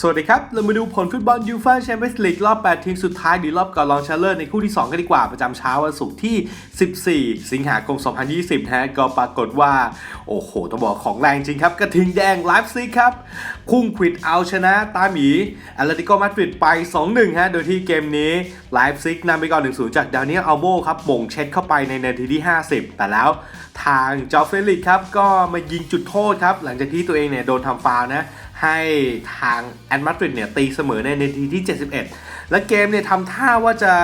สวัสดีครับ เรามาดูผลฟุตบอลยูฟ่าแชมเปี้ยนส์ลีกรอบ 8 ทีมสุดท้ายหรือรอบก่อนรองชนะเลิศในคู่ที่ 2 กันดีกว่าประจำเช้าวันศุกร์ที่ 14 สิงหาคม 2020นะฮะ ก็ปรากฏว่า โอ้โห ต้องบอกของแรงจริงครับ กระทิงแดงไลฟ์ซิกครับ พุ่งควิดเอาชนะตาหมีแอตเลติโกมาดริดไป 2-1 ฮะ โดยที่เกมนี้ไลฟ์ซิกนำไปก่อน 1-0 จากดานิเอลอัลโบครับบ่งเช็ดเข้าไปในนาทีที่ 50 แต่แล้วทางจอร์เฟลิกครับก็มายิงจุดโทษครับหลังจากที่ตัวเองเนี่ยโดนทำฟาวนะ ให้ทางแอนมาดริดเนี่ยตีเสมอในนาทีที่ 71 และเกมเนี่ยทำท่าว่าจะ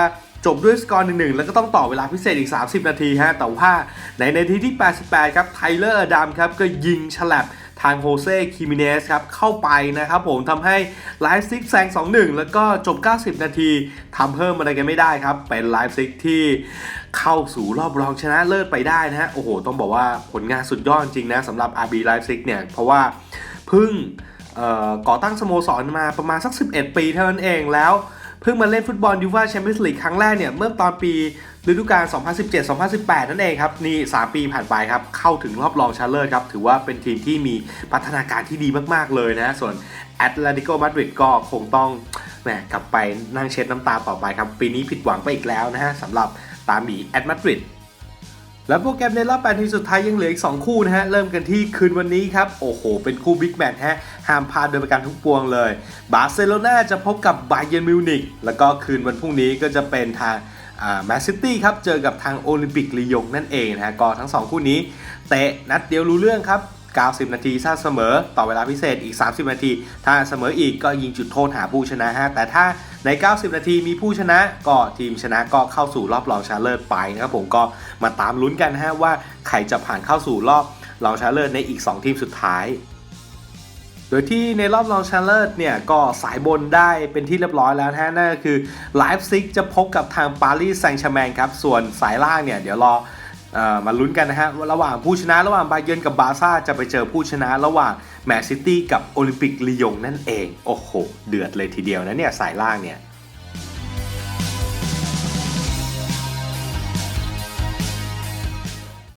จบด้วยสกอร์หนึ่งแล้วก็ต้องต่อเวลาพิเศษอีก 30 นาทีฮะแต่ว่าในนาทีที่ 88 ครับไทเลอร์ดัมครับก็ยิงฉลับทางโฮเซ่คิมิเนสครับเข้าไปนะครับผมทำให้ไลฟ์ซิกแซง 2-1 แล้วก็จบ 90 นาทีทำเพิ่มอะไรกันไม่ได้ครับ เป็นไลฟ์ซิกที่เข้าสู่รอบรองชนะเลิศไปได้นะฮะโอ้โห ต้องบอกว่าผลงานสุดยอดจริงนะสำหรับ RB Leipzig เนี่ย เพราะว่าพิ่ง ก่อตั้งสโมสรมาประมาณสัก 11 ปีเท่านั้นเองแล้ว เพิ่งมาเล่นฟุตบอลยูฟ่าแชมเปี้ยนส์ลีกครั้งแรกเนี่ย เมื่อตอนปีฤดูกาล 2017-2018 นั่นเองครับ นี่ 3 ปีผ่านไปครับ เข้าถึงรอบรองชนะเลิศครับ ถือว่าเป็นทีมที่มีพัฒนาการที่ดีมาก ๆ เลยนะ ส่วนแอตเลติโกมาดริดก็คงต้องแหมกลับไปนั่งเช็ดน้ำตาต่อไปครับ ปีนี้ผิดหวังไปอีกแล้วนะฮะสำหรับตาหมีแอตมาดริด แล้วโปรแกรมในรอบ8ทีมสุดท้ายยังเหลืออีก 2 คู่นะฮะ เริ่มกันที่คืนวันนี้ครับ โอ้โห เป็นคู่บิ๊กแมตช์ฮะ ห้ามพลาดโดยประการทุกปวงเลย บาร์เซโลนาจะพบกับบาเย r n m มิวนิกแล้วก็คืนวันพรุ่งนี้ก็จะเป็นทางแมนซิตี้ครับ เจอกับทางโอลิมปิกลียงนั่นเองนะฮะ ก็ทั้ง 2 คู่นี้ เตะนัดเดียวรู้เรื่องครับ90 นาทีถ้าเสมอ ต่อเวลาพิเศษอีก 30 นาที ถ้าเสมออีกก็ยิงจุดโทษหาผู้ชนะฮะแต่ถ้า ใน 90 นาทีมีผู้ชนะก็ทีมชนะก็เข้าสู่รอบรองชนะเลิศไปนะครับผมก็มาตามลุ้นกันนะฮะว่าใครจะผ่านเข้าสู่รอบรองชนะเลิศในอีก 2 ทีมสุดท้ายโดยที่ในรอบรองชนะเลิศเนี่ยก็สายบนได้เป็นที่เรียบร้อยแล้วนะนั่นก็คือไลฟ์ซิกจะพบกับทางปารีสแซงต์แชร์แมงครับ ส่วนสายล่างเนี่ยเดี๋ยวรอ มาลุ้นกันนะฮะระหว่างผู้ชนะระหว่างบาเยิร์นกับบาซ่าจะไปเจอผู้ชนะระหว่างแมนซิตี้กับโอลิมปิกลียงนั่นเอง โอ้โห เดือดเลยทีเดียวนะเนี่ยสายล่างเนี่ย